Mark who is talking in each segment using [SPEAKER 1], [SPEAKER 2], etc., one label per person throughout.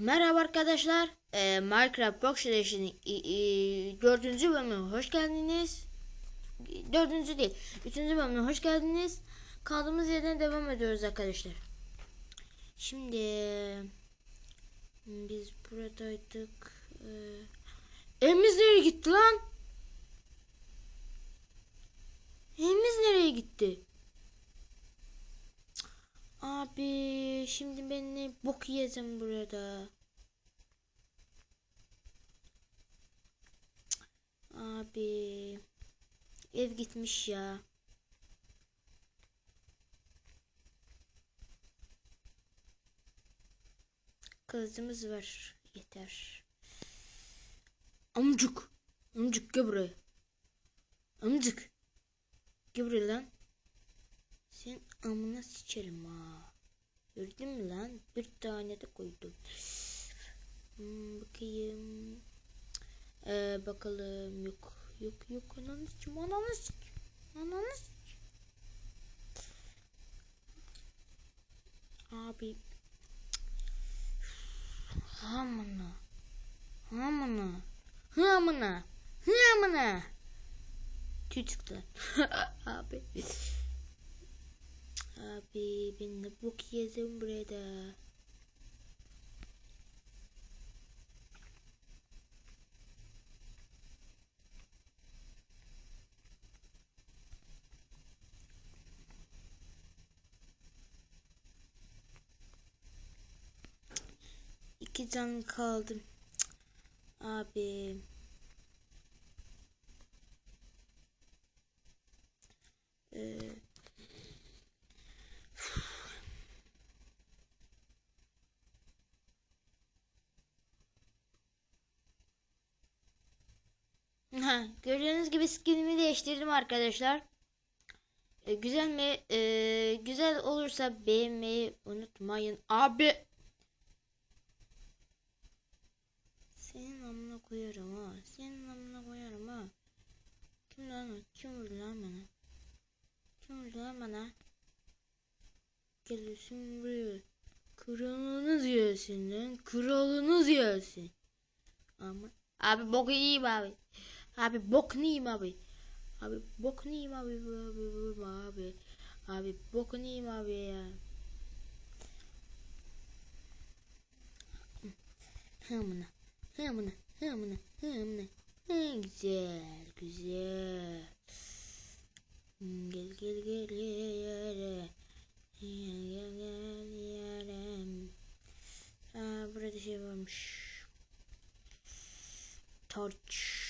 [SPEAKER 1] Merhaba arkadaşlar. Ee, Minecraft Box Edition'ın dördüncü bölümüne hoş geldiniz. Dördüncü değil, üçüncü bölümüne hoş geldiniz. Kaldığımız yerden devam ediyoruz arkadaşlar. Şimdi biz buradaydık. Ee, evimiz nereye gitti lan? Evimiz nereye gitti? Abi şimdi ben ne bok yiyeceğim burada. Abi ev gitmiş ya. Kılıcımız var. Yeter. Amcuk. Amcuk gel buraya. Amcık. Gel buraya lan. Sen amına sıçarım ha. Gördün mü lan? Bir tane de koydum. Hmm, bakayım. Ee, bakalım. Yok. Yok yok. Ananı sıçım. Ananı sıçım. Ananı sıçım. Abi. Hamına. Hamına. Hamına. Hamına. Tüy. Abi. Abi ben de bok yedim burada. İki can kaldı. Abi. Ee, Ha, gördüğünüz gibi skinimi değiştirdim arkadaşlar. E, güzel mi? E, güzel olursa beğenmeyi unutmayın. Abi. Senin amına koyarım ha. Senin amına koyarım ha. Kim lan o? Kim vurdu lan bana? Kim vurdu lan bana? Geliyorsun buraya. Kralınız gelsin lan. Kralınız gelsin. Ama abi boku yiyeyim abi. Abi bok neyim abi. Abi bok neyim abi abi vurma abi. Abi bok neyim abi ya. Hımına hımına hımına hımına. Güzel güzel. Gel gel gel yere. Gel gel gel yere. Aa, burada şey varmış. Torch.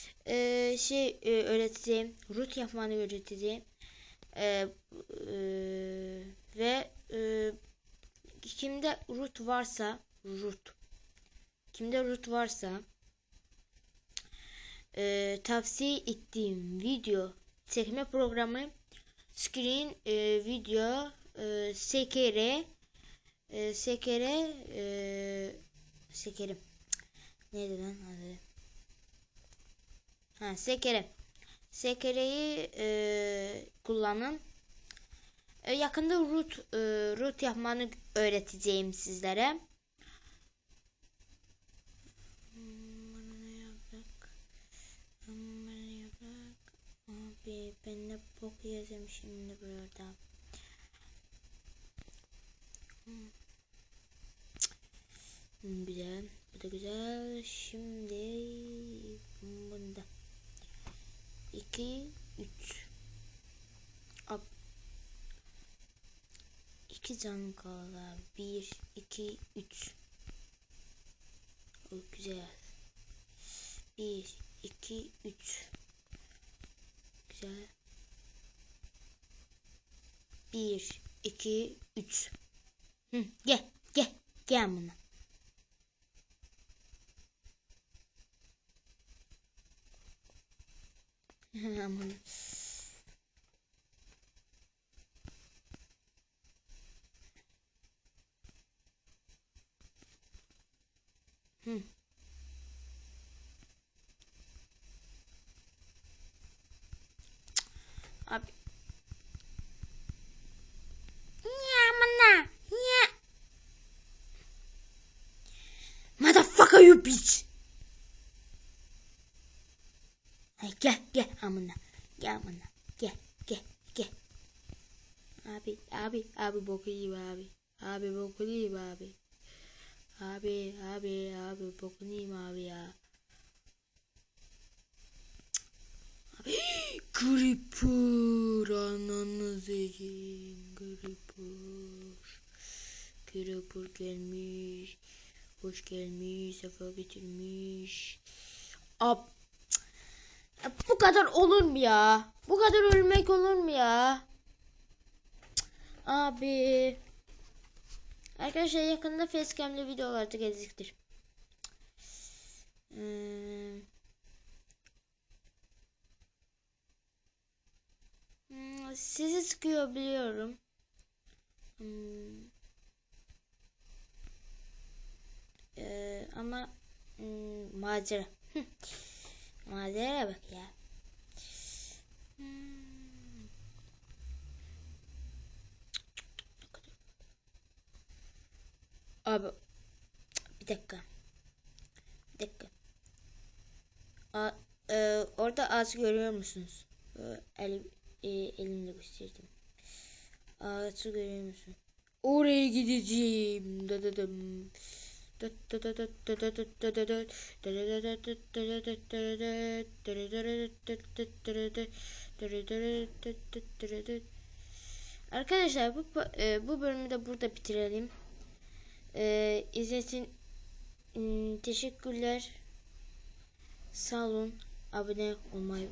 [SPEAKER 1] e, şey e, öğreteceğim. Root yapmanı öğreteceğim. E, e, ve e, kimde root varsa root kimde root varsa e, tavsiye ettiğim video çekme programı screen e, video e, sekere e, sekere e, sekerim Neydi lan adı? Ha sekere. Sekereyi e, kullanın. E, yakında root e, root yapmanı öğreteceğim sizlere. Abi ben de bok yiyeceğim şimdi burada. Güzel. Bu da güzel. Şimdi bunda 2 3 Up. 2 can kaldı. 1 2 3 O güzel. 1 2 3 Güzel. 1 2 3 Hı, gel gel gel buna. Ya. Motherfucker you bitch. Gel gel amına. Gel amına. Gel gel gel. Abi abi abi boku yiyeyim abi. Abi boku yiyeyim abi. Abi abi abi boku yiyeyim abi ya. Creeper ananı zehim Creeper Creeper gelmiş Hoş gelmiş sefa getirmiş Ab bu kadar olur mu ya? Bu kadar ölmek olur mu ya? Abi. Arkadaşlar yakında facecam'li videolar da gelecektir. Hmm. Hmm, Sizi sıkıyor biliyorum. Hmm. Ee, ama hmm, macera. Maceraya bak ya. Abi bir dakika. Bir dakika. A, e, orada ağaç görüyor musunuz? El, e, elimle gösterdim. Ağaçı görüyor musun? Oraya gideceğim. Da da dım. Arkadaşlar bu e, bu bölümü de burada bitirelim. E, izletin teşekkürler. Sağ olun. Abone olmayı